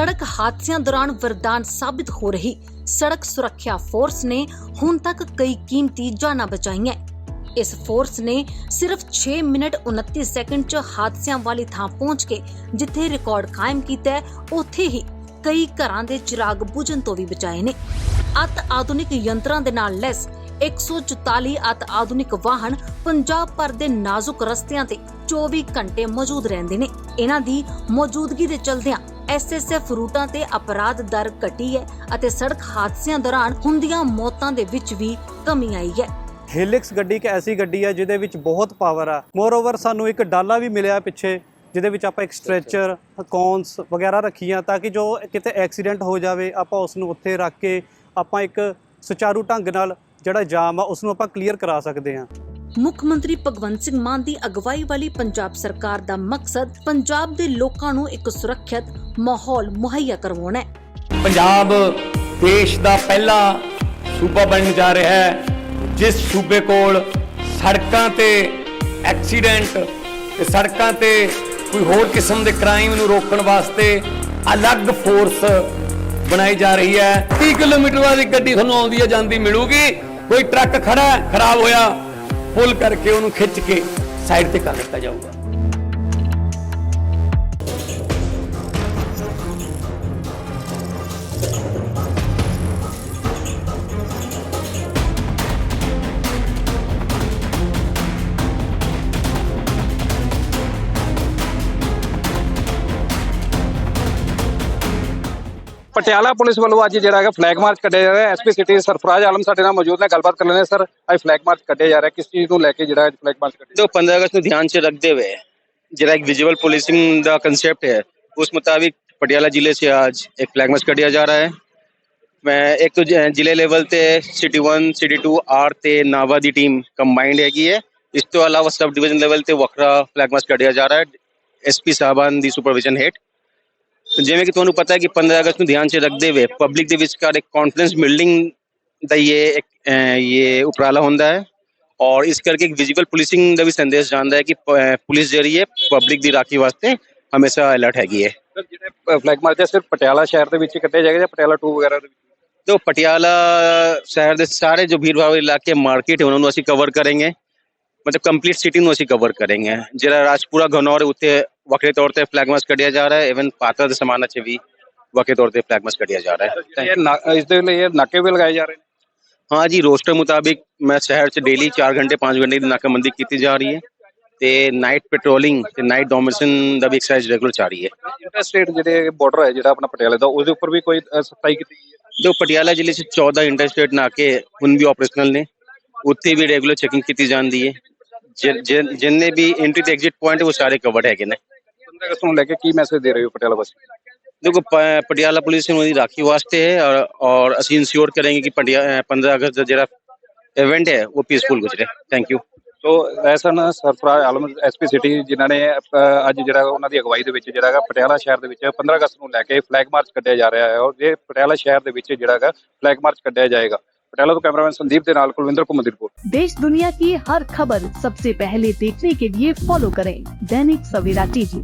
ਸੜਕ ਹਾਦਸਿਆਂ ਦੌਰਾਨ ਵਰਦਾਨ ਸਾਬਿਤ ਹੋ ਰਹੀ। ਸੜਕ ਸੁਰੱਖਿਆ ਫੋਰਸ ਨੇ ਹੁਣ ਤੱਕ ਕਈ ਕੀਮਤੀ ਜਾਨਾਂ ਬਚਾਈਆਂ। ਇਸ ਫੋਰਸ ਨੇ ਸਿਰਫ 6 ਮਿੰਟ 29 ਸੈਕਿੰਡ 'ਚ ਹਾਦਸਿਆਂ ਵਾਲੀ ਥਾਂ ਪਹੁੰਚ ਕੇ ਜਿੱਥੇ ਰਿਕਾਰਡ ਕਾਇਮ ਕੀਤਾ ਹੈ, ਉੱਥੇ ਹੀ ਕਈ ਘਰਾਂ ਦੇ ਚਿਰਾਗ ਬੁਝਣ ਤੋਂ ਵੀ ਬਚਾਏ ਨੇ। ਅਤ ਆਧੁਨਿਕ ਯੰਤਰਾਂ ਦੇ ਨਾਲ ਲੈਸ 144 ਅਤ ਆਧੁਨਿਕ ਵਾਹਨ ਪੰਜਾਬ ਭਰ ਦੇ ਨਾਜ਼ੁਕ ਰਸਤਿਆਂ ਤੇ 24 ਘੰਟੇ ਮੌਜੂਦ ਰਹਿੰਦੇ ਨੇ। ਇਹਨਾਂ ਦੀ ਮੌਜੂਦਗੀ ਦੇ ਚਲਦਿਆਂ ਐਸਐਸਐਫ ਰੂਟਾਂ ਤੇ ਅਪਰਾਧ ਦਰ ਘਟੀ ਹੈ ਅਤੇ ਸੜਕ ਹਾਦਸਿਆਂ ਦੌਰਾਨ ਹੁੰਦੀਆਂ ਮੌਤਾਂ ਦੇ ਵਿੱਚ ਵੀ ਕਮੀ ਆਈ ਹੈ। ਹਿਲਿਕਸ ਗੱਡੀ ਇੱਕ ਐਸੀ ਗੱਡੀ ਹੈ ਜਿਹਦੇ ਵਿੱਚ ਬਹੁਤ ਪਾਵਰ ਆ। ਮੋਰ ਓਵਰ ਸਾਨੂੰ ਇੱਕ ਡਾਲਾ ਵੀ ਮਿਲਿਆ ਪਿੱਛੇ, ਜਿਹਦੇ ਵਿੱਚ ਆਪਾਂ ਇੱਕ ਸਟ੍ਰੈਚਰ ਕੌਨਸ ਵਗੈਰਾ ਰੱਖੀਆਂ ਤਾਂ ਕਿ ਜੋ ਕਿਤੇ ਐਕਸੀਡੈਂਟ ਹੋ ਜਾਵੇ, ਆਪਾਂ ਉਸ ਨੂੰ ਉੱਥੇ ਰੱਖ ਕੇ ਆਪਾਂ ਇੱਕ ਸੁਚਾਰੂ ਢੰਗ ਨਾਲ ਜਿਹੜਾ ਜਾਮ ਆ ਉਸ ਨੂੰ ਆਪਾਂ ਕਲੀਅਰ ਕਰਾ ਸਕਦੇ ਹਾਂ। ਮੁੱਖ ਮੰਤਰੀ ਭਗਵੰਤ ਸਿੰਘ ਮਾਨ ਦੀ ਅਗਵਾਈ ਵਾਲੀ ਪੰਜਾਬ ਸਰਕਾਰ ਦਾ ਮਕਸਦ ਪੰਜਾਬ ਦੇ ਲੋਕਾਂ ਨੂੰ ਇੱਕ ਸੁਰੱਖਿਅਤ ਮਾਹੌਲ ਮੁਹੱਈਆ ਕਰਵਾਉਣਾ ਹੈ। ਪੰਜਾਬ ਦੇਸ਼ ਦਾ ਪਹਿਲਾ ਸੂਬਾ ਬਣਨ ਜਾ ਰਿਹਾ ਹੈ, ਜਿਸ ਸੂਬੇ ਕੋਲ ਸੜਕਾਂ ਤੇ ਐਕਸੀਡੈਂਟ ਤੇ ਸੜਕਾਂ ਤੇ ਕੋਈ ਹੋਰ ਕਿਸਮ ਦੇ ਕ੍ਰਾਈਮ ਨੂੰ ਰੋਕਣ ਵਾਸਤੇ ਅਲੱਗ ਫੋਰਸ ਬਣਾਈ ਜਾ ਰਹੀ ਹੈ। 30 ਕਿਲੋਮੀਟਰ ਵਾਲੀ ਗੱਡੀ ਤੁਹਾਨੂੰ ਆਉਂਦੀ ਹੈ ਜਾਂਦੀ ਮਿਲੂਗੀ, ਕੋਈ ਟਰੱਕ ਖੜਾ ਖਰਾਬ ਹੋਇਆ ਪੁੱਲ ਕਰਕੇ ਉਹਨੂੰ ਖਿੱਚ ਕੇ ਸਾਈਡ ਤੇ ਕਰ ਦਿੱਤਾ ਜਾਊਗਾ। ਪਟਿਆਲਾ ਪੁਲਿਸ ਵੱਲੋਂ ਅੱਜ ਜਿਹੜਾ ਹੈਗਾ ਫਲੈਗ ਮਾਰਚ ਕੱਢਿਆ ਜਾ ਰਿਹਾ ਹੈ ਐਸਪੀ ਸਿਟੀ ਸਰਫਰਾਜ਼ ਆਲਮ ਸਾਡੇ ਨਾਲ ਮੌਜੂਦ ਨੇ ਗੱਲਬਾਤ ਕਰ ਲੈਣੇ ਸਰ ਅੱਜ ਫਲੈਗ ਮਾਰਚ ਕੱਢਿਆ ਜਾ ਰਿਹਾ ਹੈ। ਕਿਸ ਚੀਜ਼ ਨੂੰ ਲੈ ਕੇ ਜਿਹੜਾ ਅੱਜ ਫਲੈਗ ਮਾਰਚ ਕੱਢਿਆ तो 15 अगस्त ਨੂੰ ध्यान से रखते हुए जरा एक विजुअल पुलिसिंग ਦਾ concept है उस मुताबिक पटियाला जिले से आज एक फ्लैग मार्च ਕੱਢਿਆ ਜਾ ਰਿਹਾ ਹੈ ਮੈਂ ਇੱਕ तो ਜ- ਜ਼ਿਲ੍ਹੇ ਲੈਵਲ ਤੇ ਸਿਟੀ 1 ਸਿਟੀ 2 ਆਰ ਤੇ ਨਾਵਾ ਦੀ ਟੀਮ ਕੰਬਾਈਨਡ ਹੈਗੀ ਹੈ ਇਸ ਤੋਂ ਇਲਾਵਾ ਸਬ ਡਿਵੀਜ਼ਨ ਲੈਵਲ ਤੇ ਵੱਖਰਾ ਫਲੈਗ ਮਾਰਚ ਕੱਢਿਆ ਜਾ ਰਿਹਾ ਹੈ ਐਸਪੀ ਸਾਹਿਬਾਨ ਦੀ ਸੁਪਰਵਿਜ਼ਨ ਹੇਠ ਤੇ ਜਿਵੇਂ ਕਿ ਤੁਹਾਨੂੰ ਪਤਾ ਹੈ ਕਿ 15 ਅਗਸਤ ਨੂੰ ਧਿਆਨ 'ਚ ਰੱਖਦੇ ਹੋਏ ਪਬਲਿਕ ਦੇ ਵਿਚਕਾਰ ਇੱਕ ਕੌਨਫੀਡੈਂਸ ਬਿਲਡਿੰਗ ਦਾ ਇਹ ਇੱਕ ਇਹ ਉਪਰਾਲਾ ਹੁੰਦਾ ਹੈ। ਔਰ ਇਸ ਕਰਕੇ ਇੱਕ ਵਿਜ਼ੀਬਲ ਪੁਲਿਸਿੰਗ ਦਾ ਵੀ ਸੰਦੇਸ਼ ਜਾਂਦਾ ਹੈ ਕਿ ਪੁਲਿਸ ਜਿਹੜੀ ਹੈ ਪਬਲਿਕ ਦੀ ਰਾਖੀ ਵਾਸਤੇ ਹਮੇਸ਼ਾ ਅਲਰਟ ਹੈਗੀ ਹੈ। ਜਿਹੜੇ ਫਲੈਗ ਮਾਰਚ ਸਿਰਫ ਪਟਿਆਲਾ ਸ਼ਹਿਰ ਦੇ ਵਿੱਚ ਕੱਟੇ ਜਾਏਗਾ ਜਾਂ ਪਟਿਆਲਾ 2 ਵਗੈਰਾ ਦੇ ਵਿੱਚ? ਤੋ ਪਟਿਆਲਾ ਸ਼ਹਿਰ ਦੇ ਸਾਰੇ ਜੋ ਭੀੜਭਾੜ ਇਲਾਕੇ ਮਾਰਕੀਟ ਹੈ ਉਹਨਾਂ ਨੂੰ ਅਸੀਂ ਕਵਰ ਕਰਾਂਗੇ। ਮਤਲਬ ਕੰਪਲੀਟ ਸਿਟੀ ਨੂੰ ਅਸੀਂ ਕਵਰ ਕਰਾਂਗੇ। ਜਿਹੜਾ ਰਾਜਪੁਰਾ ਘਨੌਰ ਉੱਤੇ ਵੱਖਰੇ ਤੌਰ ਤੇ ਫਲੈਗ ਮਾਰਚ ਕੱਢਿਆ ਜਾ ਰਿਹਾ ਹੈ ਇਵਨ ਪਾਤਰ ਦੇ ਸਮਾਨਾਂ 'ਚ ਵੀ ਵੱਖਰੇ ਤੌਰ ਤੇ ਫਲੈਗ ਮਾਰਚ ਕੱਢਿਆ ਜਾ ਰਿਹਾ ਹੈ। ਇਹ ਨਾ- ਇਸ ਦੇ ਲਈ ਇਹ ਨਾਕੇ ਵੀ ਲਗਾਏ ਜਾ ਰਹੇ ਨੇ? ਹਾਂ ਜੀ ਰੋਸਟਰ ਮੁਤਾਬਿਕ ਮੈਂ ਸ਼ਹਿਰ 'ਚ ਡੇਲੀ 4 ਘੰਟੇ 5 ਘੰਟੇ ਦੀ ਨਾਕਾਬੰਦੀ ਕੀਤੀ ਜਾ ਰਹੀ ਹੈ ਤੇ ਨਾਈਟ ਪੈਟਰੋਲਿੰਗ ਤੇ ਨਾਈਟ ਡੋਮਿਨੇਸ਼ਨ ਦਾ ਵੀ ਐਕਸਰਸਾਈਜ਼ ਰੈਗੂਲਰ ਚੱਲ ਰਹੀ ਹੈ। ਇੰਟਰਸਟੇਟ ਜਿਹੜੇ ਬਾਰਡਰ ਹੈ ਜਿਹੜਾ ਆਪਣਾ ਪਟਿਆਲੇ ਦਾ ਉਹਦੇ ਉੱਪਰ ਵੀ ਕੋਈ ਅ, ਸਫ਼ਾਈ ਕੀਤੀ ਗਈ ਹੈ? ਜੋ ਪਟਿਆਲਾ ਜ਼ਿਲ੍ਹੇ 'ਚ 14 ਇੰਟਰਸਟੇਟ ਨਾਕੇ ਹੁਣ ਵੀ ਆਪਰੇਸ਼ਨਲ ਨੇ। ਉੱਥੇ ਵੀ ਰੈਗੂਲਰ ਚੈਕਿੰਗ ਕੀਤੀ ਜਾਂਦੀ ਹੈ। ਜਿ- ਜਿ- ਜਿੰਨੇ ਵੀ ਐਂਟਰੀ ਤੇ ਐਗਜ਼ਿਟ ਪੁਆਇੰਟ ਉਹ ਸਾਰੇ ਕਵਰਡ ਹੈਗੇ ਨੇ। 15 ਅਗਸਤ ਨੂੰ ਲੈ ਕੇ ਕੀ ਮੈਸੇਜ ਦੇ ਰਹੇ ਹੋ ਪਟਿਆਲਾ ਵਾਸੀ देखो प- पटियाला पुलिस उन्होंने राखी वास्ते है और और ਅਸੀਂ इंश्योर करेंगे कि पटिया 15 अगस्त ਦਾ ਜਿਹੜਾ ਇਵੈਂਟ ਹੈ ਉਹ peaceful ਗੁਜ਼ਰੇ thank you so ਐਸਨ Sarfaraz Alam SP city ਜਿਨ੍ਹਾਂ ਨੇ ਅ, ਅੱਜ ਜਿਹੜਾ ਉਹਨਾਂ ਦੀ ਅਗਵਾਈ ਦੇ ਵਿੱਚ ਜਿਹੜਾ ਹੈਗਾ ਪਟਿਆਲਾ ਸ਼ਹਿਰ ਦੇ ਵਿੱਚ 15 ਅਗਸਤ ਨੂੰ ਲੈ ਕੇ ਫਲੈਗ ਮਾਰਚ ਕੱਢਿਆ ਜਾ ਰਿਹਾ ਹੈ ਔਰ ਇਹ ਪਟਿਆਲਾ ਸ਼ਹਿਰ ਦੇ ਵਿੱਚ ਜਿਹੜਾ ਹੈਗਾ ਫਲੈਗ ਮਾਰਚ ਕੱਢਿਆ ਜਾਏਗਾ ਪਟਿਆਲਾ ਤੋਂ ਕੈਮਰਾਮੈਨ ਸੰਦੀਪ ਦੇ ਨਾਲ ਕੁਲਵਿੰਦਰ ਕੁਮਾਰ ਦੀ ਰਿਪੋਰਟ देश दुनिया की हर खबर सबसे पहले देखने के लिए फॉलो करें दैनिक सवेरा टीवी